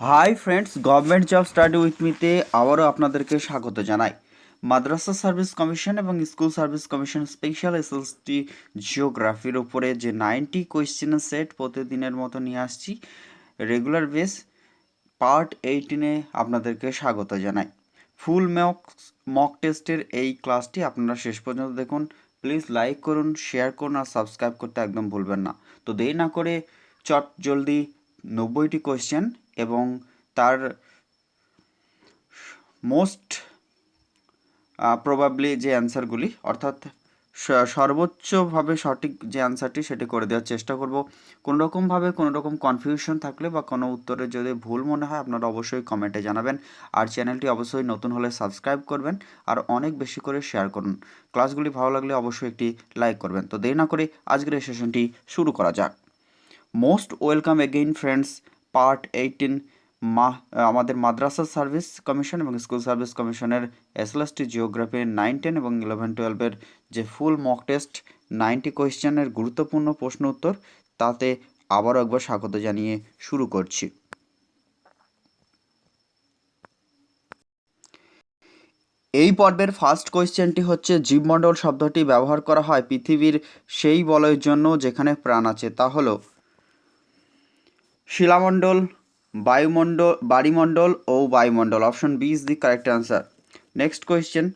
Hi friends government job study with মিতে আবারও আপনাদেরকে স্বাগত জানাই। মাদ্রাসা সার্ভিস কমিশন এবং school service commission special SLST জিওগ্রাফির উপরে যে নাইনটি কোয়েশ্চেনের সেট প্রতিদিনের মতো নিয়ে আসছি রেগুলার বেস পার্ট এইটিনে আপনাদেরকে স্বাগত জানাই। ফুল মক মক টেস্টের এই ক্লাসটি আপনারা শেষ পর্যন্ত দেখুন। প্লিজ লাইক করুন শেয়ার করুন আর সাবস্ক্রাইব করতে একদম ভুলবেন না। তো দেরি না করে চট জলদি নব্বইটি কোয়েশ্চেন এবং তার মোস্ট প্রবাবলি যে অ্যান্সারগুলি অর্থাৎ সর্বোচ্চভাবে সঠিক যে অ্যান্সারটি সেটি করে দেওয়ার চেষ্টা করব। কোনো রকমভাবে কোনো রকম কনফিউশন থাকলে বা কোনো উত্তরে যদি ভুল মনে হয়, আপনারা অবশ্যই কমেন্টে জানাবেন। আর চ্যানেলটি অবশ্যই নতুন হলে সাবস্ক্রাইব করবেন আর অনেক বেশি করে শেয়ার করুন। ক্লাসগুলি ভালো লাগলে অবশ্যই একটি লাইক করবেন। তো দেরি না করে আজকের এই সেশনটি শুরু করা যাক। Most welcome again friends part eighteen মা আমাদের মাদ্রাসা সার্ভিস কমিশন এবং স্কুল সার্ভিস কমিশনের এসএলএসটি জিওগ্রাফি নাইন টেন এবং ইলেভেন টুয়েলভের যে ফুল মক টেস্ট, নাইনটি কোয়েশ্চেনের গুরুত্বপূর্ণ প্রশ্ন উত্তর, তাতে আবারও একবার স্বাগত জানিয়ে শুরু করছি। এই পর্বের ফার্স্ট কোয়েশ্চেনটি হচ্ছে, জীবমণ্ডল শব্দটি ব্যবহার করা হয় পৃথিবীর সেই বলয়ের জন্য যেখানে প্রাণ আছে, তা হলো শিলামণ্ডল, বায়ুমণ্ডল, বাড়িমণ্ডল ও বায়ুমণ্ডল। Option B is the correct answer next question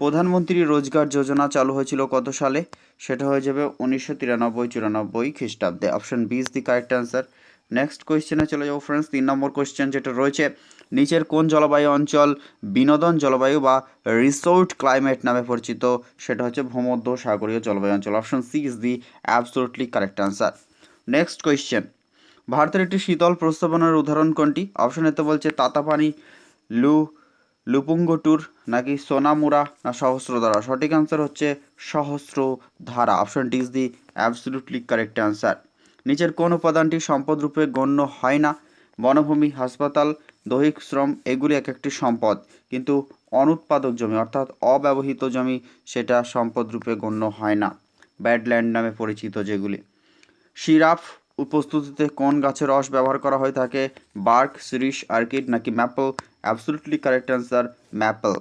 Pradhanmantri Rozgar Yojana চালু হয়েছিল কত সালে? সেটা হয়ে যাবে উনিশশো তিরানব্বই, চুরানব্বই খ্রিস্টাব্দে। Option B is the correct answer next কোয়েশ্চেনে চলে যাব ফ্রেন্ডস তিন নম্বর কোয়েশ্চেন যেটা রয়েছে, নিচের কোন জলবায়ু অঞ্চল বিনোদন জলবায়ু বা রিসোর্ট ক্লাইমেট নামে পরিচিত? সেটা হচ্ছে ভূমধ্য সাগরীয় জলবায়ু অঞ্চল। Option C is the absolutely correct answer next question ভারতের একটি শীতল প্রস্তাবনার উদাহরণ কোনটি? অপশন এতে বলছে তাতাপানি, লু, লুপুঙ্গটুর, নাকি সোনামুরা না সহস্রধারা? সঠিক অ্যান্সার হচ্ছে Sahastradhara. Option D is the absolutely correct answer নিচের কোন উপাদানটি সম্পদ রূপে গণ্য হয় না? বনভূমি, হাসপাতাল, দৈহিক শ্রম, এগুলি এক একটি সম্পদ। কিন্তু অনুৎপাদক জমি, অর্থাৎ অব্যবহৃত জমি, সেটা সম্পদ রূপে গণ্য হয় না। ব্যাডল্যান্ড নামে পরিচিত যেগুলি। সিরাপ প্রস্তুতিতে কোন গাছের রস ব্যবহার করা হয়ে থাকে? বার্ক, সিরিশ, আর্কিড নাকি maple? Absolutely correct answer, maple.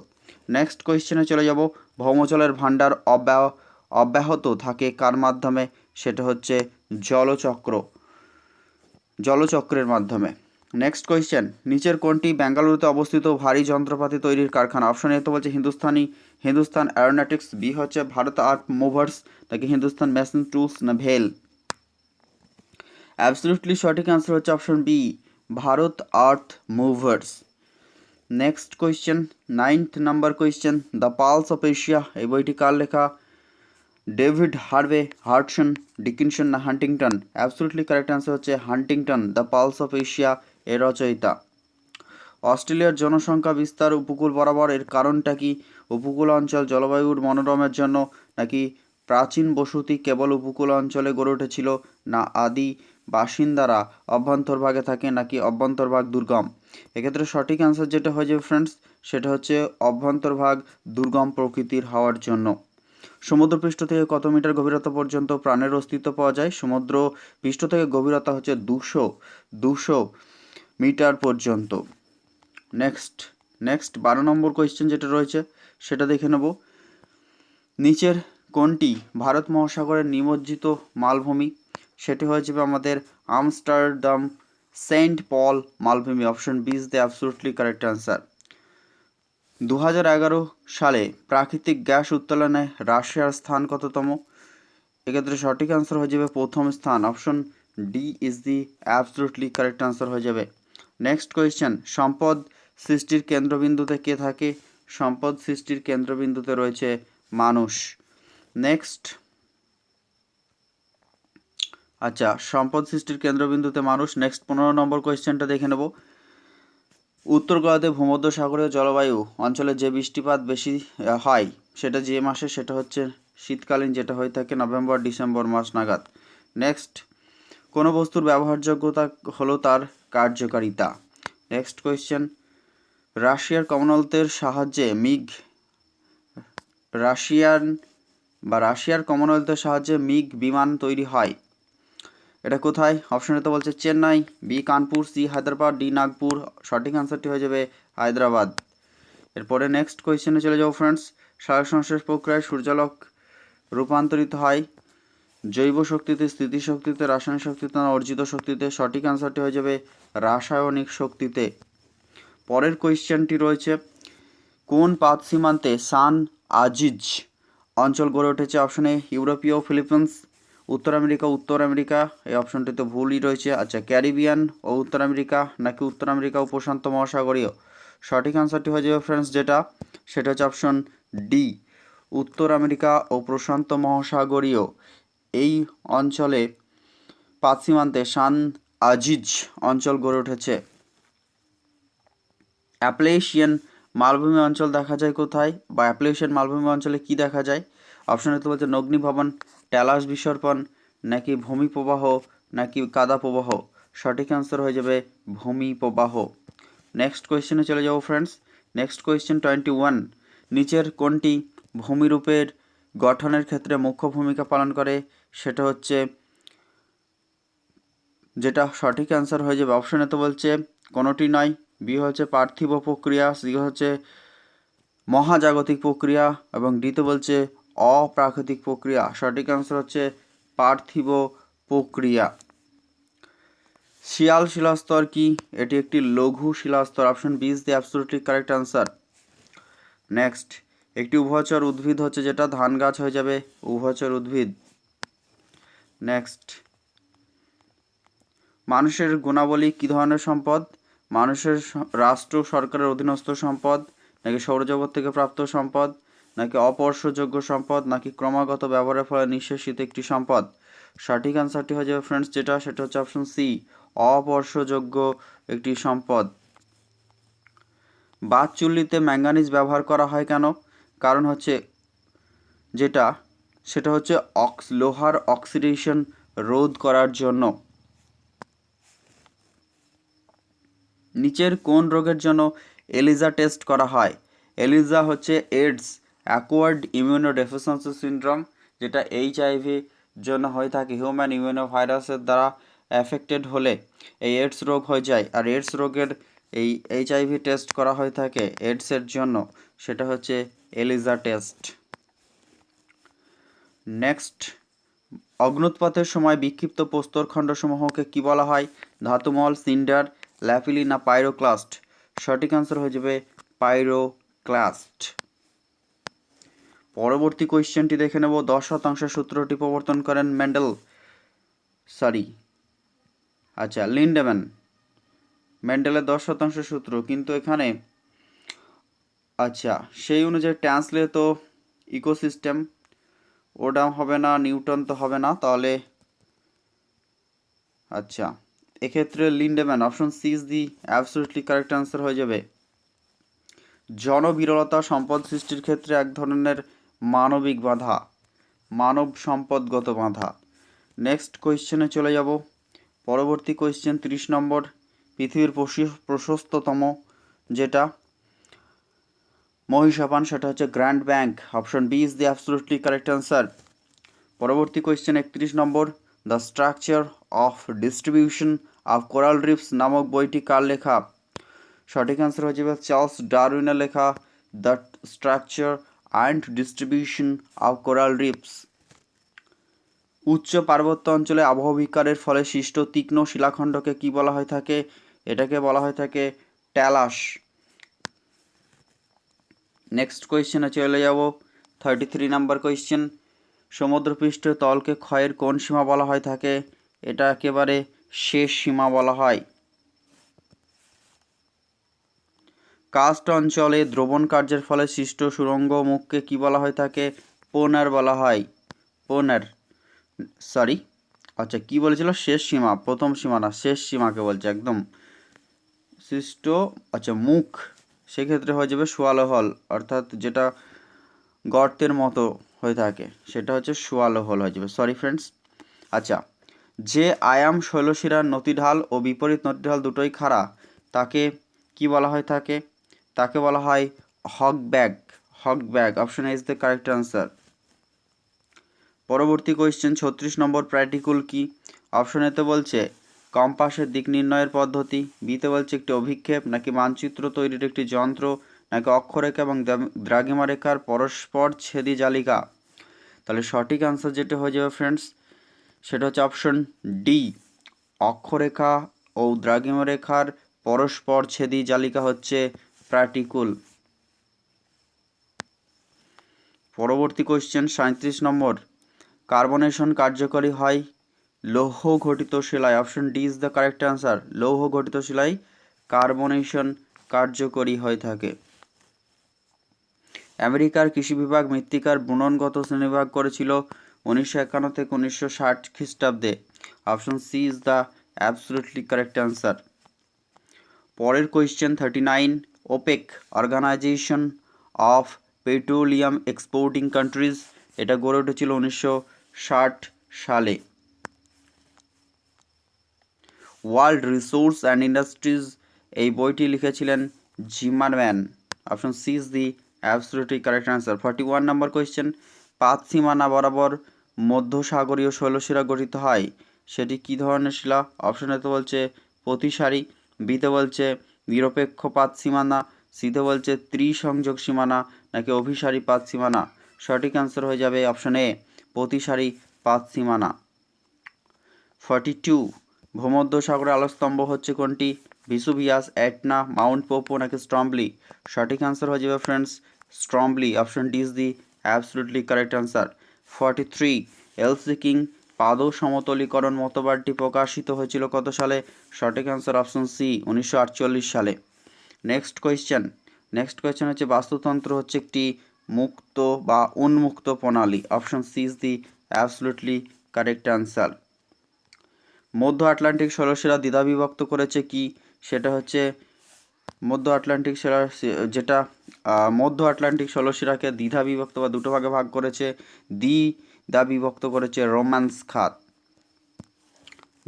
Next কোয়েশ্চেনে চলে যাব। ভৌমজলের ভাণ্ডার অব্যাহ অব্যাহত থাকে কার মাধ্যমে? সেটা হচ্ছে জলচক্র, জলচক্রের মাধ্যমে। Next question. নিচের কোনটি বেঙ্গালুরুতে অবস্থিত ভারী যন্ত্রপাতি তৈরির কারখানা? অপশন এ তো বলছে হিন্দুস্তানি, হিন্দুস্তান অ্যারোনটিক্স, বি হচ্ছে ভারত আর্ট মুভার্স, নাকি হিন্দুস্তান মেশিন টুলস, না ভেল? অ্যাবসলিউটলি সঠিক অ্যান্সার হচ্ছে option B Bharat earth movers next question ninth number question the pulse of Asia এই বইটি কার লেখা? ডেভিড হার্ভে হার্টসন ডিকিনসন না হান্টিংটন অ্যাবসলিউটলি কারেক্ট অ্যান্সার হচ্ছে Huntington the pulse of Asia এর রচয়িতা। অস্ট্রেলিয়ার জনসংখ্যা বিস্তার উপকূল বরাবর, এর কারণটা কি? উপকূল অঞ্চল জলবায়ুর মনোরমের জন্য নাকি প্রাচীন বসতি কেবল উপকূল অঞ্চলে গড়ে উঠেছিল না আদি বাসিন্দারা অভ্যন্তরভাগে থাকে নাকি অভ্যন্তরভাগ দুর্গম? এক্ষেত্রে সঠিক অ্যান্সার যেটা হয়ে যাবে ফ্রেন্ডস সেটা হচ্ছে অভ্যন্তরভাগ দুর্গম প্রকৃতির হওয়ার জন্য। সমুদ্রপৃষ্ঠ থেকে কত মিটার গভীরতা পর্যন্ত প্রাণের অস্তিত্ব পাওয়া যায়? সমুদ্র পৃষ্ঠ থেকে গভীরতা হচ্ছে দুশো দুশো মিটার পর্যন্ত। নেক্সট নেক্সট বারো নম্বর কোয়েশ্চেন যেটা রয়েছে, সেটা দেখে নেব। নিচের কোনটি ভারত মহাসাগরের নিমজ্জিত মালভূমি? সেটি হয়ে যাবে আমাদের আমস্টারডাম সেন্ট পল মালভূমি, option B is the absolutely correct answer. দু হাজার এগারো সালে প্রাকৃতিক গ্যাস উত্তোলনে রাশিয়ার স্থান কততম? এক্ষেত্রে সঠিক অ্যান্সার হয়ে যাবে প্রথম স্থান, option D is the absolutely correct answer হয়ে যাবে। নেক্সট কোয়েশ্চেন, সম্পদ সৃষ্টির কেন্দ্রবিন্দুতে কে থাকে? সম্পদ সৃষ্টির কেন্দ্রবিন্দুতে রয়েছে মানুষ। নেক্সট। আচ্ছা সম্পদ সৃষ্টির কেন্দ্রবিন্দুতে মানুষ নেক্সট পনেরো নম্বর কোয়েশ্চেনটা দেখে নেব। উত্তর গোয়াতে ভূমধ্য সাগরীয় জলবায়ু, অঞ্চলে যে বৃষ্টিপাত বেশি হয়, সেটা যে মাসে, সেটা হচ্ছে শীতকালীন, যেটা হয়ে থাকে নভেম্বর, ডিসেম্বর মাস নাগাদ। নেক্সট কোনো বস্তুর ব্যবহারযোগ্যতা হলো তার কার্যকারিতা। নেক্সট কোয়েশ্চেন রাশিয়ার কমনওয়েলথের সাহায্যে মিগ, রাশিয়ান বা রাশিয়ার কমনওয়েলথের সাহায্যে মিগ বিমান তৈরি হয়। এটা কোথায়? অপশনেতে বলছে Chennai B Kanpur C Hyderabad D Nagpur. সঠিক আনসারটি হয়ে যাবে হায়দ্রাবাদ। এরপরে নেক্সট কোয়েশ্চেনে চলে যাব ফ্রেন্ডস সারা সংশ্লেষ প্রক্রিয়ায় সূর্যালোক রূপান্তরিত হয়। জৈব শক্তিতে স্থিতিশক্তিতে রাসায়নিক শক্তিতে না অর্জিত শক্তিতে? সঠিক আনসারটি হয়ে যাবে রাসায়নিক শক্তিতে। পরের কোয়েশ্চেনটি রয়েছে, কোন পাত সীমান্তে সান আজিজ অঞ্চল গড়ে উঠেছে? অপশনে ইউরোপীয়, ফিলিপিন্স। উত্তর আমেরিকা উত্তর আমেরিকা, এই অপশনটিতে ভুলই রয়েছে। আচ্ছা ক্যারিবিয়ান ও উত্তর আমেরিকা নাকি উত্তর আমেরিকা ও প্রশান্ত মহাসাগরীয়? সঠিক আনসারটি হয়ে যাবে ফ্রেন্ডস যেটা, সেটা হচ্ছে অপশন ডি উত্তর আমেরিকা ও প্রশান্ত মহাসাগরীয়। এই অঞ্চলে পাত সীমান্তে সান আজিজ অঞ্চল গড়ে উঠেছে। অ্যাপ্লেশিয়ান মালভূমি অঞ্চল দেখা যায় কোথায়? বা অ্যাপ্লেশিয়ান মালভূমি অঞ্চলে কি দেখা যায়? অপশনে তো বলছে নগ্নিভবন ট্যালাস বিসর্পণ, নাকি ভূমি প্রবাহ, নাকি কাদা প্রবাহ? সঠিক অ্যান্সার হয়ে যাবে ভূমি প্রবাহ। নেক্সট কোয়েশ্চেনে চলে যাব friends next question twenty one নিচের কোনটি ভূমিরূপের গঠনের ক্ষেত্রে মুখ্য ভূমিকা পালন করে? সেটা হচ্ছে, যেটা সঠিক অ্যান্সার হয়ে যাবে। অপশনে তো বলছে, কোনোটি নয়। বি হচ্ছে পার্থিব প্রক্রিয়া সি হচ্ছে মহাজাগতিক প্রক্রিয়া, এবং ডিতে বলছে অপ্রাকৃতিক প্রক্রিয়া। সঠিক অ্যান্সার হচ্ছে পার্থিব প্রক্রিয়া। শিয়াল শিলাস্তর কি? এটি একটি লঘু শিলাস্তর। Option B is the absolutely correct answer next একটি উভচর উদ্ভিদ হচ্ছে যেটা ধান গাছ হয়ে যাবে, উভচর উদ্ভিদ। নেক্সট মানুষের গুণাবলী কী ধরনের সম্পদ? মানুষের রাষ্ট্র সরকারের অধীনস্থ সম্পদ নাকি সৌরজগৎ থেকে প্রাপ্ত সম্পদ? নাকি অপর্শযোগ্য সম্পদ, নাকি ক্রমাগত ব্যবহারের ফলে নিঃশেষিত একটি সম্পদ? সঠিক আনসারটি হয়ে যাবে ফ্রেন্ডস যেটা, সেটা হচ্ছে অপশন সি অপর্শযোগ্য একটি সম্পদ। বাদ চুল্লিতে ম্যাঙ্গানিজ ব্যবহার করা হয় কেন? কারণ হচ্ছে যেটা, সেটা হচ্ছে অক্স, লোহার অক্সিডেশন রোধ করার জন্য। নিচের কোন রোগের জন্য এলিজা টেস্ট করা হয়? এলিজা হচ্ছে AIDS acquired immuno deficiency syndrome, যেটা এইচআইভি জন্য হয়ে থাকে হিউম্যান ইমিউনো ভাইরাসের দ্বারা অ্যাফেক্টেড হলে এই এইডস রোগ হয়ে যায়। আর এইডস রোগের এই এইচআইভি টেস্ট করা হয়ে থাকে এইডসের জন্য, সেটা হচ্ছে এলিজা টেস্ট। নেক্সট অগ্নুৎপাতের সময় বিক্ষিপ্ত প্রস্তরখণ্ডসমূহকে কি বলা হয়? ধাতুমল, সিন্ডার ল্যাপিলি না পাইরোক্লাস্ট। সঠিক আনসার হয়ে যাবে পাইরোক্লাস্ট। পরবর্তী কোয়েশ্চেনটি দেখে নেব। দশ শতাংশের সূত্রটি প্রবর্তন করেন ম্যান্ডেল। সরি। আচ্ছা লিন্ডেম্যান। ম্যান্ডেলের দশ শতাংশ সূত্র, কিন্তু এখানে আচ্ছা সেই অনুযায়ী ট্রান্সলে তো ইকোসিস্টেম ওটা হবে না, নিউটন তো হবে না, তাহলে আচ্ছা এক্ষেত্রে Lindemann, option C is the absolutely correct answer হয়ে যাবে। জনবিরলতা সম্পদ সৃষ্টির ক্ষেত্রে এক ধরনের মানবিক বাধা, মানব সম্পদগত বাধা। নেক্সট কোয়েশ্চেনে চলে যাব। পরবর্তী কোয়েশ্চেন তিরিশ নম্বর, পৃথিবীর প্রশি- প্রশস্ততম যেটা মহিষাপান সেটা হচ্ছে grand bank option B is the absolutely correct answer পরবর্তী কোয়েশ্চেন একত্রিশ নম্বর the structure of distribution of coral reefs নামক বইটি কার লেখা? সঠিক অ্যান্সার হয়ে যাবে চার্লস ডারউইনের লেখা the structure and distribution of coral reefs উচ্চ পার্বত্য অঞ্চলে আবহাওয়া বিকারের ফলে সৃষ্ট তীক্ষ্ণ শিলাখণ্ডকে কি বলা হয়ে থাকে? এটাকে বলা হয়ে থাকে ট্যালাস। নেক্সট কোয়েশ্চেনে চলে যাব। থার্টি থ্রি নাম্বার কোয়েশ্চেন সমুদ্রপৃষ্ঠের তলকে ক্ষয়ের কোন সীমা বলা হয় থাকে? এটা একেবারে শেষ সীমা বলা হয়। কাস্ট অঞ্চলে দ্রবণ কার্যের ফলে সৃষ্ট সুরঙ্গ মুখকে কি বলা হয়ে থাকে পোনার বলা হয়। পোনার সরি আচ্ছা কি বলেছিল? শেষ সীমা, প্রথম সীমা না, শেষ সীমাকে বলছে, একদম। সৃষ্ট আচ্ছা মুখ, সেক্ষেত্রে হয়ে যাবে সোয়ালো হল অর্থাৎ যেটা গর্তের মতো হয়ে থাকে, সেটা হচ্ছে সোয়ালো হল হয়ে যাবে। সরি ফ্রেন্ডস আচ্ছা যে আয়াম শৈলশিরার নতিঢাল ও বিপরীত নতিঢাল দুটোই খাড়া, তাকে কি বলা হয় থাকে তাকে বলা হয় হক ব্যাগ হক bag option is the correct answer পরবর্তী কোয়েশ্চেন ছত্রিশ নম্বর প্র্যাকটিকুল কি? অপশন এতে বলছে কম্পাসের দিক নির্ণয়ের পদ্ধতি। বিতে বলছে, একটি অভিক্ষেপ, নাকি মানচিত্র তৈরির একটি যন্ত্র, নাকি অক্ষরেখা এবং দ্রাঘিমা রেখার পরস্পর ছেদি জালিকা? তাহলে সঠিক আনসার যেটা হয়ে যাবে ফ্রেন্ডস সেটা হচ্ছে অপশন ডি অক্ষরেখা ও দ্রাঘিমা রেখার পরস্পর ছেদি জালিকা হচ্ছে প্র্যাটিকুল পরবর্তী কোশ্চেন সাঁত্রিশ নম্বর। কার্বনেশন কার্যকরী হয় লৌহ ঘটিত শিলায়। Option D is the correct answer লৌহ ঘটিত শিলায় কার্বনেশন কার্যকরী হয়ে থাকে। আমেরিকার কৃষি বিভাগ মৃত্তিকার বুননগত শ্রেণীবিভাগ করেছিল উনিশশো একান্ন থেকে উনিশশো ষাট খ্রিস্টাব্দে। Option C is the absolutely correct answer পরের question thirty nine OPEC organisation of petroleum exporting countries, এটা গড়ে উঠেছিল উনিশশো ষাট সালে। ওয়ার্ল্ড রিসোর্স অ্যান্ড ইন্ডাস্ট্রিজ এই বইটি লিখেছিলেন Zimmermann option C is the absolutely correct answer. Forty one number question পাত সীমানা বরাবর মধ্যসাগরীয় শৈলশিরা গঠিত হয়, সেটি কী ধরনের শিলা? অপশন এতে বলছে প্রতিসারি, বিতে বলছে নিরপেক্ষ পাত সীমানা সিতে বলছে ত্রিসংযোগ সীমানা, নাকি অভিসারী পাত সীমানা? সঠিক অ্যান্সার হয়ে যাবে অপশন এ প্রতিসারি পাত সীমানা। ফর্টি টু ভূমধ্যসাগরের আলোস্তম্ভ হচ্ছে কোনটি? ভিসুভিয়াস অ্যাটনা মাউন্ট পোপো নাকি স্ট্রম্বলি সঠিক অ্যান্সার হয়ে যাবে friends Stromboli option D is the absolutely correct answer forty three এলসিকিং পাদৌ সমতলীকরণ মতবাদটি প্রকাশিত হয়েছিল কত সালে? সঠিক অ্যান্সার অপশন সি উনিশশো আটচল্লিশ সালে। নেক্সট কোয়েশ্চেন নেক্সট কোয়েশ্চেন হচ্ছে, বাস্তুতন্ত্র হচ্ছে একটি মুক্ত বা উন্মুক্ত প্রণালী। Option C is the absolutely correct answer মধ্য আটলান্টিক ষোলশিরা দ্বিধা বিভক্ত করেছে কি? সেটা হচ্ছে, মধ্য আটলান্টিক শিলা যেটা মধ্য আটলান্টিক ষোলশিরাকে দ্বিধা বিভক্ত বা দুটো ভাগে ভাগ করেছে, দ্বি দা বিভক্ত করেছে রোম্যান্স খাত।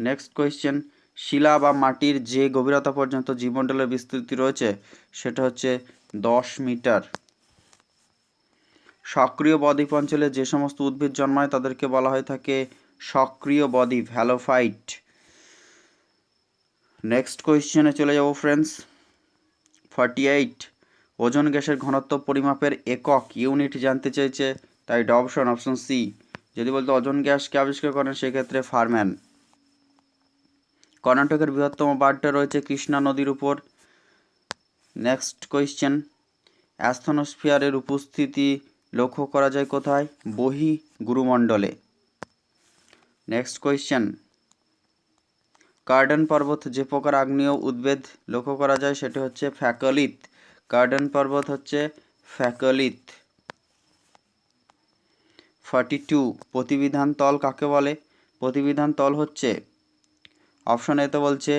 নেক্সট কোয়েশ্চেন শিলা বা মাটির যে গভীরতা পর্যন্ত জীবমণ্ডলের বিস্তৃতি রয়েছে, সেটা হচ্ছে দশ মিটার। সক্রিয় বদ্বীপ অঞ্চলে যে সমস্ত উদ্ভিদ জন্মায়, তাদেরকে বলা হয়ে থাকে সক্রিয় বদ্বীপ, হ্যালোফাইট। নেক্সট কোয়েশ্চেনে চলে যাব ফ্রেন্ডস ফর্টি এইট ওজন গ্যাসের ঘনত্ব পরিমাপের একক ইউনিট জানতে চেয়েছে তাই ড অপশন অপশন সি যদি বলতো ওজন গ্যাসকে আবিষ্কার করেন, সেক্ষেত্রে ফারম্যান। কর্ণাটকের বৃহত্তম বাঁধটা রয়েছে কৃষ্ণা নদীর উপর। নেক্সট কোয়েশ্চেন অ্যাস্থনোস্ফিয়ারের উপস্থিতি লক্ষ্য করা যায় কোথায়? বহি গুরুমণ্ডলে। নেক্সট কোয়েশ্চেন কার্ডেন পর্বত যে প্রকার আগ্নেয় উদ্ভিদ লক্ষ্য করা যায়, সেটি হচ্ছে ফ্যাকলিত। কার্ডেন পর্বত হচ্ছে ফ্যাকলিত। ফর্টি টু, প্রতিবিধান তল কাকে বলে? প্রতিবিধান তল হচ্ছে অপশন এতে বলছে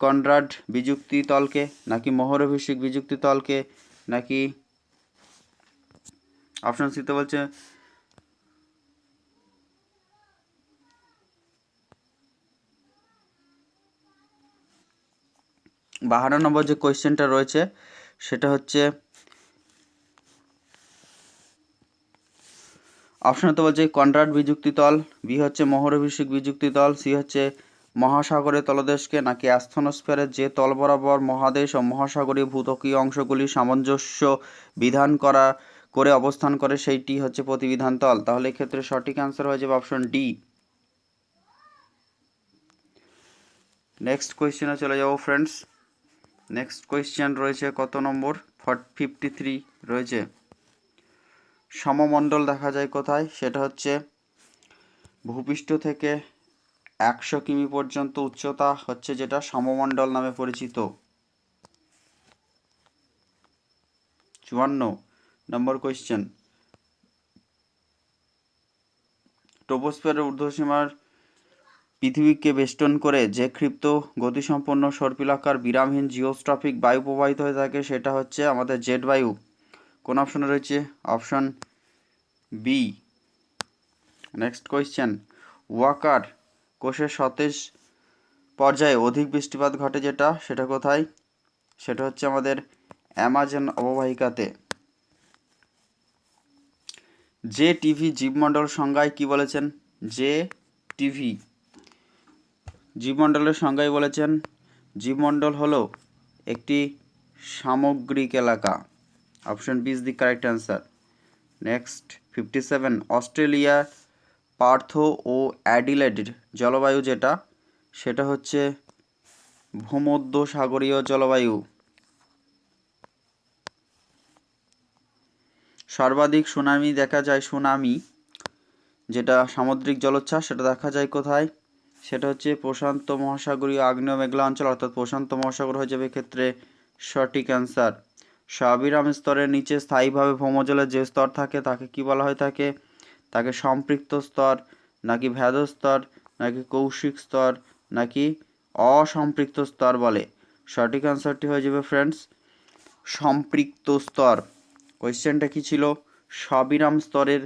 কনরাড বিযুক্তি তলকে, নাকি মোহরভিষিক বিযুক্তি তলকে, নাকি অপশন সিতে বলছে বাহান্ন নম্বর যে কোয়েশ্চেনটা রয়েছে, সেটা হচ্ছে অপশনতে বলছে কন্ট্রাক্ট বিযুক্তি তল, বি হচ্ছে মোহরভিষিক বিযুক্তি তল, সি হচ্ছে মহাসাগরের তলদেশকে, নাকি অ্যাস্থনোস্ফিয়ারের যে তল বরাবর মহাদেশ ও মহাসাগরীয় ভূতকীয় অংশগুলি সামঞ্জস্য বিধান করা, করে অবস্থান করে সেইটি হচ্ছে প্রতিবিধান তল। তাহলে এক্ষেত্রে সঠিক অ্যান্সার হয়ে যাবে অপশন ডি নেক্সট কোয়েশ্চেনে চলে যাব ফ্রেন্ডস নেক্সট কোয়েশ্চেন রয়েছে কত নম্বর? ফিফটি থ্রি রয়েছে। সমমণ্ডল দেখা যায় কোথায়? সেটা হচ্ছে ভূপৃষ্ঠ থেকে একশো কিমি পর্যন্ত উচ্চতা হচ্ছে যেটা সমমণ্ডল নামে পরিচিত। চুয়ান্ন, নম্বর কোয়েশ্চেন ট্রোপোস্ফিয়ারের ঊর্ধ্বসীমার পৃথিবীকে বেষ্টন করে যে ক্ষিপ্ত গতিসম্পন্ন সর্পিলাকার বিরামহীন জিওস্ট্রফিক বায়ু প্রবাহিত হয়ে থাকে, সেটা হচ্ছে আমাদের জেট বায়ু। কোন অপশনে রয়েছে? Option B next question Walker কোষের সতেজ পর্যায়ে অধিক বৃষ্টিপাত ঘটে যেটা, সেটা কোথায়? সেটা হচ্ছে আমাদের অ্যামাজন অববাহিকাতে। যে টিভি জীবমণ্ডল সংজ্ঞায় কি বলেছেন? যে টিভি জীবমণ্ডলের সংজ্ঞায় বলেছেন, জীবমণ্ডল হলো একটি সামগ্রিক এলাকা। Option B is the correct answer next fifty seven Australia Perth O Adelaide জলবায়ু যেটা, সেটা হচ্ছে ভূমধ্য সাগরীয় জলবায়ু। সর্বাধিক সুনামি দেখা যায় সুনামি, যেটা সামুদ্রিক জলোচ্ছ্বাস, সেটা দেখা যায় কোথায়? সেটা হচ্ছে প্রশান্ত মহাসাগরীয় আগ্নেয় মেঘলা অঞ্চল, অর্থাৎ প্রশান্ত মহাসাগর হয়ে যাবে ক্ষেত্রে সঠিক অ্যান্সার। স্বাবিরাম স্তরের নিচে স্থায়ীভাবে ভৌমজলের যে স্তর থাকে, তাকে কি বলা হয় থাকে তাকে সম্পৃক্ত স্তর, নাকি ভেদ স্তর, নাকি কৌশিক স্তর, নাকি অসম্পৃক্ত স্তর বলে? সঠিক অ্যান্সারটি হয়ে যাবে ফ্রেন্ডস সম্পৃক্ত স্তর। কোয়েশ্চেনটা কি ছিল? স্বাবিরাম স্তরের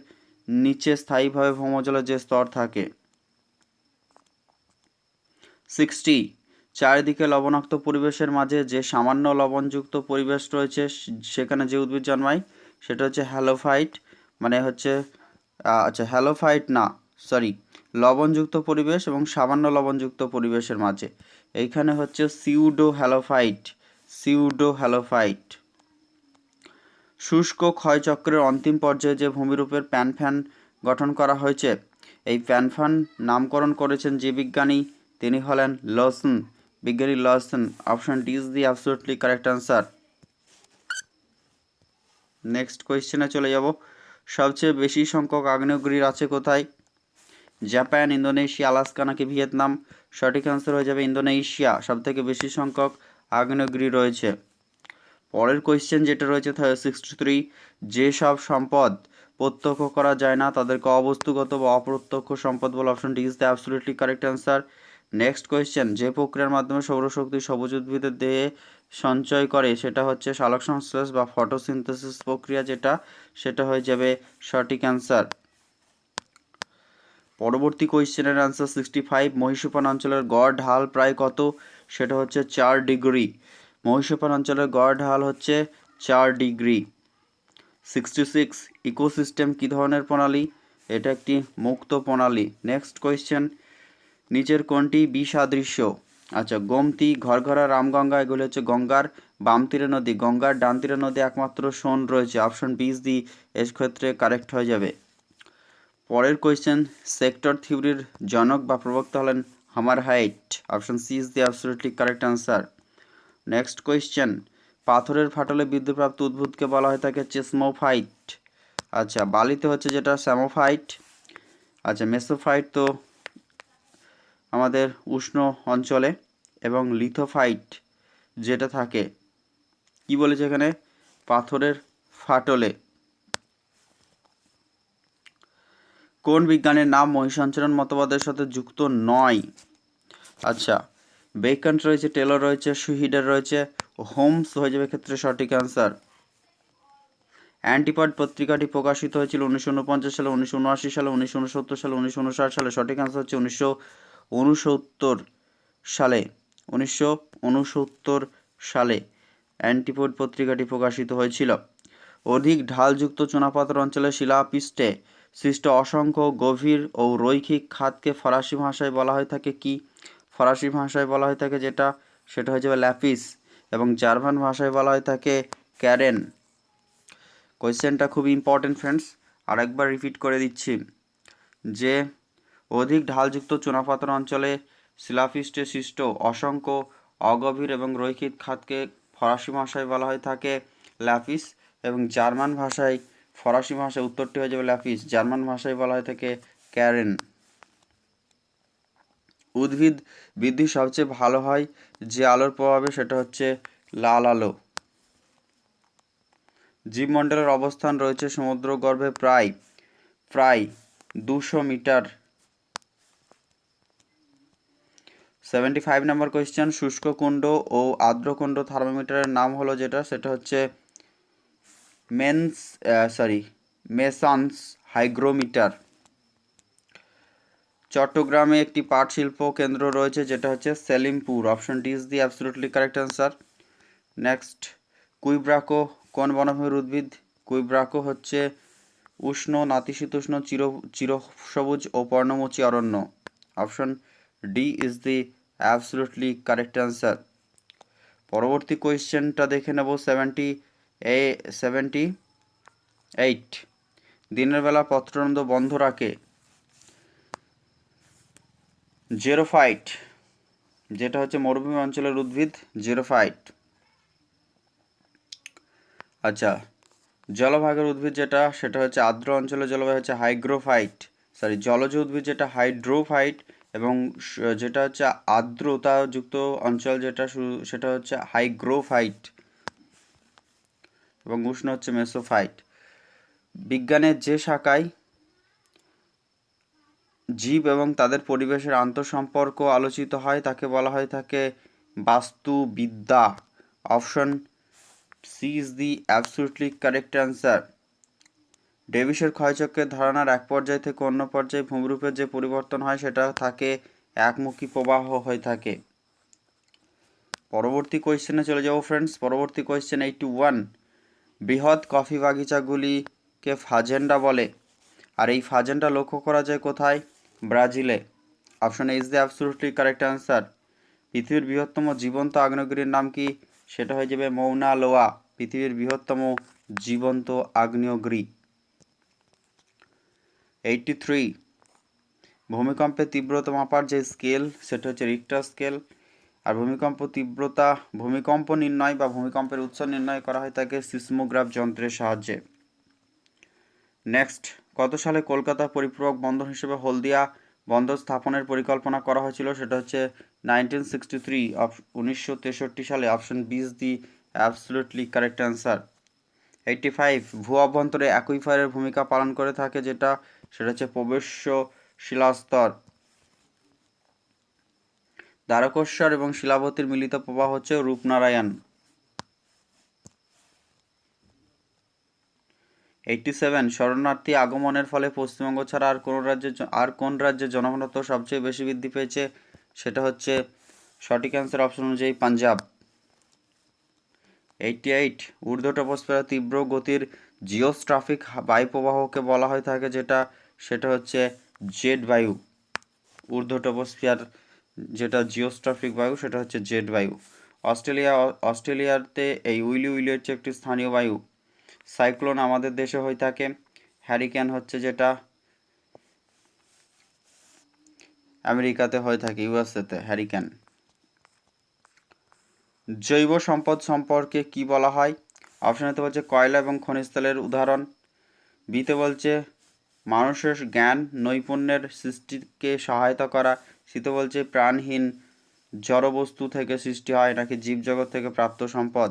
নিচে স্থায়ীভাবে ভৌমজলের যে স্তর থাকে। সিক্সটি চারিদিকে লবণাক্ত পরিবেশের মাঝে যে সামান্য লবণযুক্ত পরিবেশ রয়েছে, সেখানে যে উদ্ভিদ জন্মায়, সেটা হচ্ছে হ্যালোফাইট মানে হচ্ছে আচ্ছা হ্যালোফাইট না, সরি, লবণযুক্ত পরিবেশ এবং সামান্য লবণযুক্ত পরিবেশের মাঝে। এইখানে হচ্ছে সিউডো হ্যালোফাইট সিউডো হ্যালোফাইট শুষ্ক ক্ষয়চক্রের অন্তিম পর্যায়ে যে ভূমিরূপের প্যানফ্যান গঠন করা হয়েছে, এই প্যানফ্যান নামকরণ করেছেন যে বিজ্ঞানী তিনি হলেন লসন। বিজ্ঞানী Lawson option D is the absolutely correct answer next কোয়েশ্চেনে চলে যাব। সবচেয়ে বেশি সংখ্যক আগ্নেয়গিরি আছে কোথায়? জাপান, ইন্দোনেশিয়া, আলাস্কা নাকি ভিয়েতনাম? সঠিক অ্যান্সার হয়ে যাবে ইন্দোনেশিয়া। সবথেকে বেশি সংখ্যক আগ্নেয়গিরি রয়েছে। পরের কোয়েশ্চেন যেটা রয়েছে সিক্সটি থ্রি যেসব সম্পদ প্রত্যক্ষ করা যায় না, তাদেরকে অবস্তুগত বা অপ্রত্যক্ষ সম্পদ বলে option D is the absolutely correct answer next question যে প্রক্রিয়ার মাধ্যমে সৌরশক্তি সবুজ উদ্ভিদের দেহে সঞ্চয় করে, সেটা হচ্ছে সালোক সংশ্লেষ বা ফটোসিনথেসিস প্রক্রিয়া যেটা, সেটা হয়ে যাবে সঠিক অ্যান্সার পরবর্তী কোয়েশ্চেনের অ্যান্সার সিক্সটি ফাইভ মহীশূপান অঞ্চলের গড় ঢাল প্রায় কত? সেটা হচ্ছে চার ডিগ্রি। মহীশূপান অঞ্চলের গড় ঢাল হচ্ছে চার ডিগ্রি। সিক্সটি সিক্স ইকোসিস্টেম কী ধরনের প্রণালী? এটা একটি মুক্ত প্রণালী। নেক্সট কোয়েশ্চেন নিচের কোনটি বিসাদৃশ্য আচ্ছা গোমতি ঘরঘরা রামগঙ্গা এগুলি হচ্ছে গঙ্গার বাম তীরে নদী। গঙ্গার ডান তীরে নদী একমাত্র সোন রয়েছে। অপশন বিস দি এর ক্ষেত্রে কারেক্ট হয়ে যাবে। পরের কোয়েশ্চেন সেক্টর থিওরির জনক বা প্রবক্তা হলেন হামার height. Option C is the absolutely correct answer next question পাথরের ফাটলে বিদ্যুৎপ্রাপ্ত উদ্ভিদকে বলা হয়ে থাকে চেসমোফাইট আচ্ছা বালিতে হচ্ছে যেটা স্যামোফাইট। আচ্ছা মেসোফাইট তো আমাদের উষ্ণ অঞ্চলে এবং লিথোফাইট যেটা থাকে, কি বলেছে এখানে? পাথরের ফাটলে। কোন বিজ্ঞানের নাম মহিষাঞ্চরণ মতবাদের সাথে যুক্ত নয়? আচ্ছা বেকান্ট রয়েছে, টেলর রয়েছে সুহিডার রয়েছে, হোমস হয়ে যাবে ক্ষেত্রে সঠিক অ্যান্সার। অ্যান্টিপাড পত্রিকাটি প্রকাশিত হয়েছিল উনিশশো উনপঞ্চাশ সালে, উনিশশো উনআশি সালে, উনিশশো উনসত্তর সালে, উনিশশো উনষাট সালে। সঠিক অ্যান্সার হচ্ছে উনিশশো উনসত্তর সালে উনিশশো উনসত্তর সালে অ্যান্টিপোড পত্রিকাটি প্রকাশিত হয়েছিল। অধিক ঢালযুক্ত চুনাপাথর অঞ্চলের শিলাপৃষ্ঠে সৃষ্ট অসংখ্য গভীর ও রৈখিক খাতকে ফরাসি ভাষায় বলা হয়ে থাকে কি? ফরাসি ভাষায় বলা হয়ে থাকে যেটা, সেটা হয়ে যাবে ল্যাপিস এবং জার্মান ভাষায় বলা হয়ে থাকে ক্যারেন। কোয়েশ্চেনটা খুব ইম্পর্টেন্ট ফ্রেন্ডস আরেকবার রিপিট করে দিচ্ছি। যে অধিক ঢালযুক্ত চুনাপাথর অঞ্চলে শিলাপৃষ্ঠে সৃষ্ট অসংখ্য অগভীর এবং রৈখিক খাতকে ফরাসি ভাষায় বলা হয়ে থাকে ল্যাপিস এবং জার্মান ভাষায় ফরাসি ভাষায় উত্তরটি হয়ে যাবে ল্যাপিস জার্মান ভাষায় বলা হয়ে থাকে ক্যারেন। উদ্ভিদ বৃদ্ধি সবচেয়ে ভালো হয় যে আলোর প্রভাবে সেটা হচ্ছে লাল আলো। জীবমণ্ডলের অবস্থান রয়েছে সমুদ্র গর্ভে প্রায় প্রায় দুশো মিটার সেভেন্টি ফাইভ নম্বর কোয়েশ্চেন শুষ্ক কুণ্ড ও আর্দ্রকুণ্ড থার্মোমিটারের নাম হলো যেটা, সেটা হচ্ছে মেন্স সরি মেসান্স হাইগ্রোমিটার। চট্টগ্রামে একটি পাট শিল্প কেন্দ্র রয়েছে, যেটা হচ্ছে Selimpur. Option D is the absolutely correct answer next quebracho, কোন বনভূমির উদ্ভিদ? কুইব্রাকো হচ্ছে উষ্ণ, নাতিশীতোষ্ণ, চির, চিরসবুজ ও পর্ণমোচী অরণ্য। Option D is the absolutely correct answer পরবর্তী কোয়েশ্চেনটা দেখে নেব সেভেন্টি এ সেভেন্টি এইট দিনের বেলা পত্রানন্দ বন্ধ রাখে। জেরোফাইট যেটা হচ্ছে মরুভূমি অঞ্চলের উদ্ভিদ জেরোফাইট আচ্ছা জলভাগের উদ্ভিদ যেটা, সেটা হচ্ছে আর্দ্র অঞ্চলের জলবায়ু হচ্ছে হাইগ্রোফাইট সরি জলজ উদ্ভিদ যেটা হাইড্রোফাইট এবং যেটা হচ্ছে আর্দ্রতাযুক্ত অঞ্চল যেটা সেটা হচ্ছে হাইগ্রোফাইট এবং উষ্ণ হচ্ছে মেসোফাইট বিজ্ঞানের যে শাখায় জীব এবং তাদের পরিবেশের আন্তঃসম্পর্ক আলোচিত হয়, তাকে বলা হয় থাকে বাস্তুবিদ্যা। Option C is the absolutely correct answer ডেভিসের ক্ষয়চক্রের ধারণার এক পর্যায় থেকে অন্য পর্যায়ে ভূমিরূপের যে পরিবর্তন হয়, সেটা থাকে একমুখী প্রবাহ হয়ে থাকে। পরবর্তী কোয়েশ্চেনে চলে যাব ফ্রেন্ডস পরবর্তী কোয়েশ্চেন এইটি ওয়ান বৃহৎ কফি বাগিচাগুলিকে ফাজেন্ডা বলে। আর এই ফাজেন্ডা লক্ষ্য করা যায় কোথায়? ব্রাজিলে। Option is the absolutely correct answer পৃথিবীর বৃহত্তম জীবন্ত আগ্নেয়গিরির নাম কি? সেটা হয়ে যাবে মৌনা লোয়া। পৃথিবীর বৃহত্তম জীবন্ত আগ্নেয়গিরি। এইটটি থ্রি ভূমিকম্পের তীব্রতা মাপার যে স্কেল সেটা হচ্ছে রিক্টার স্কেল আর ভূমিকম্প তীব্রতা, ভূমিকম্প নির্ণয় বা ভূমিকম্পের উৎস নির্ণয় করা হয় থাকে সিসমোগ্রাফ যন্ত্রের সাহায্যে। নেক্সট কত সালে কলকাতা পরিপূরক বন্দর হিসেবে হলদিয়া বন্দর স্থাপনের পরিকল্পনা করা হয়েছিল? সেটা হচ্ছে নাইনটিন সিক্সটি থ্রি উনিশশো তেষট্টি সালে option B is the absolutely correct answer eighty five ভূ অভ্যন্তরে অ্যাকুইফায়ারের ভূমিকা পালন করে থাকে যেটা সেটা হচ্ছে প্রবেশ্য শিলাস্তর দ্বারকেশ্বর এবং শিলাবতীর মিলিত প্রবাহ হচ্ছে রূপনারায়ণ। এইটটি সেভেন শরণার্থী আগমনের ফলে পশ্চিমবঙ্গ ছাড়া আর কোন রাজ্যে আর কোন রাজ্যে জনঘনত্ব সবচেয়ে বেশি বৃদ্ধি পেয়েছে, সেটা হচ্ছে সঠিক অ্যান্সার অপশন অনুযায়ী পাঞ্জাব। এইটটি এইট ঊর্ধ্ব তীব্র গতির জিওস্ট্রাফিক বায়ুপ্রবাহকে বলা হয়ে থাকে যেটা, সেটা হচ্ছে জেড বায়ু। ঊর্ধ্ব টপোস্ফিয়ার যেটা জিওস্ট্রাফিক বায়ু, সেটা হচ্ছে জেড বায়ু। অস্ট্রেলিয়া, অস্ট্রেলিয়াতে এই উইলি উইলি হচ্ছে একটি স্থানীয় বায়ু। সাইক্লোন আমাদের দেশে হয়ে থাকে। হ্যারিকেন হচ্ছে যেটা আমেরিকাতে হয়ে থাকে, ইউএসএতে, হ্যারিকেন। জৈব সম্পদ সম্পর্কে কি বলা হয়? অপশনেতে বলছে কয়লা এবং খনিজ তেলের উদাহরণ। বিতে বলছে মানুষের জ্ঞান নৈপুণ্যের সৃষ্টিকে সহায়তা করা। শীতে বলছে প্রাণহীন জড়বস্তু থেকে সৃষ্টি হয় নাকি জীবজগৎ থেকে প্রাপ্ত সম্পদ।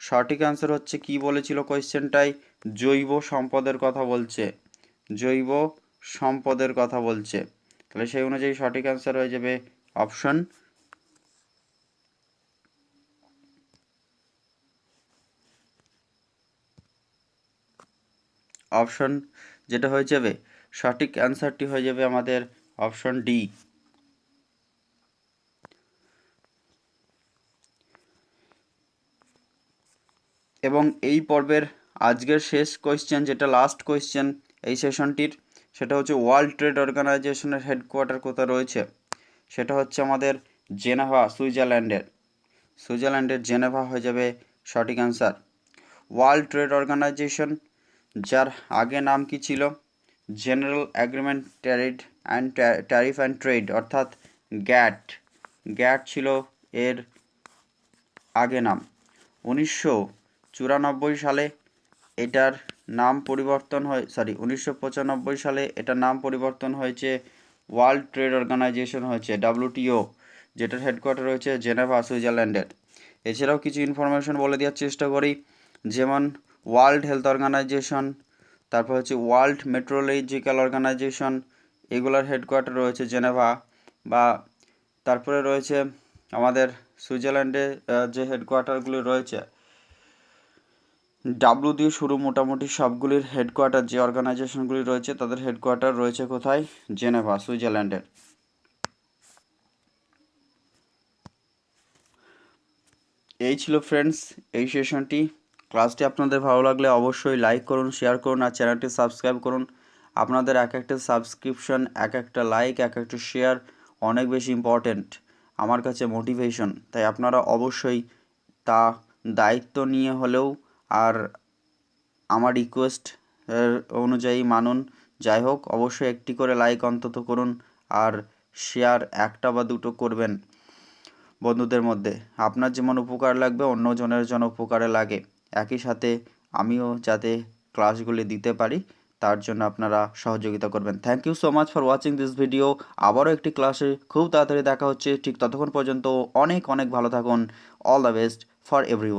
সঠিক অ্যান্সার হচ্ছে কি বলেছিল কোয়েশ্চেনটাই জৈব সম্পদের কথা বলছে। জৈব সম্পদের কথা বলছে। তাহলে সেই অনুযায়ী সঠিক অ্যান্সার হয়ে যাবে অপশন অপশন যেটা হয়ে যাবে, সঠিক অ্যান্সারটি হয়ে যাবে আমাদের অপশন ডি। এবং এই পর্বের আজকের শেষ কোয়েশ্চেন যেটা লাস্ট কোয়েশ্চেন এই সেশনটির সেটা হচ্ছে ওয়ার্ল্ড ট্রেড অর্গানাইজেশনের হেডকোয়ার্টার কোথায় রয়েছে? সেটা হচ্ছে আমাদের জেনেভা, সুইজারল্যান্ডের। সুইজারল্যান্ডের জেনেভা হয়ে যাবে সঠিক অ্যান্সার ওয়ার্ল্ড ট্রেড অর্গানাইজেশন যার আগে নাম কি ছিল? General agreement tariff and tariff and trade অর্থাৎ গ্যাট। গ্যাট ছিল এর আগে নাম। উনিশশো চুরানব্বই সালে এটার নাম পরিবর্তন হয় সরি উনিশশো পঁচানব্বই সালে এটার নাম পরিবর্তন হয়েছে ওয়ার্ল্ড ট্রেড অর্গানাইজেশন হয়েছে ডাব্লিউটিও যেটার হেডকোয়ার্টার রয়েছে জেনেভা, সুইজারল্যান্ডের। এছাড়াও কিছু ইনফরমেশন বলে দেওয়ার চেষ্টা করি, যেমন ওয়ার্ল্ড হেলথ অর্গানাইজেশন, তারপর হচ্ছে ওয়ার্ল্ড মেট্রোলজিক্যাল অর্গানাইজেশন, এগুলোর হেডকোয়ার্টার রয়েছে জেনেভা, বা তারপরে রয়েছে আমাদের সুইজারল্যান্ডে যে হেডকোয়ার্টারগুলি রয়েছে। ডাব্লু দিয়ে শুরু মোটামুটি সবগুলির হেডকোয়ার্টার, যে অর্গানাইজেশনগুলি রয়েছে, তাদের হেডকোয়ার্টার রয়েছে কোথায়? জেনেভা, সুইজারল্যান্ডের। এই ছিল ফ্রেন্ডস এই সেশনটি ক্লাসটি আপনাদের ভালো লাগলে অবশ্যই লাইক করুন শেয়ার করুন আর চ্যানেলটি সাবস্ক্রাইব করুন। আপনাদের এক একটা সাবস্ক্রিপশন এক একটা লাইক এক একটা শেয়ার অনেক বেশি ইম্পর্ট্যান্ট আমার কাছে মোটিভেশন তাই আপনারা অবশ্যই তা দায়িত্ব নিয়ে হলেও আর আমার রিকোয়েস্ট অনুযায়ী মানুন। যাই হোক, অবশ্যই একটি করে লাইক অন্তত করুন আর শেয়ার একটা বা দুটো করবেন বন্ধুদের মধ্যে। আপনার যেমন উপকার লাগবে, অন্যজনের জন্য উপকারে লাগে। একই সাথে আমিও যাতে ক্লাসগুলি দিতে পারি, তার জন্য আপনারা সহযোগিতা করবেন। Thank you so much for watching this video আবারও একটি ক্লাসে খুব তাড়াতাড়ি দেখা হচ্ছে। ঠিক ততক্ষণ পর্যন্ত অনেক অনেক ভালো থাকুন। All the best for every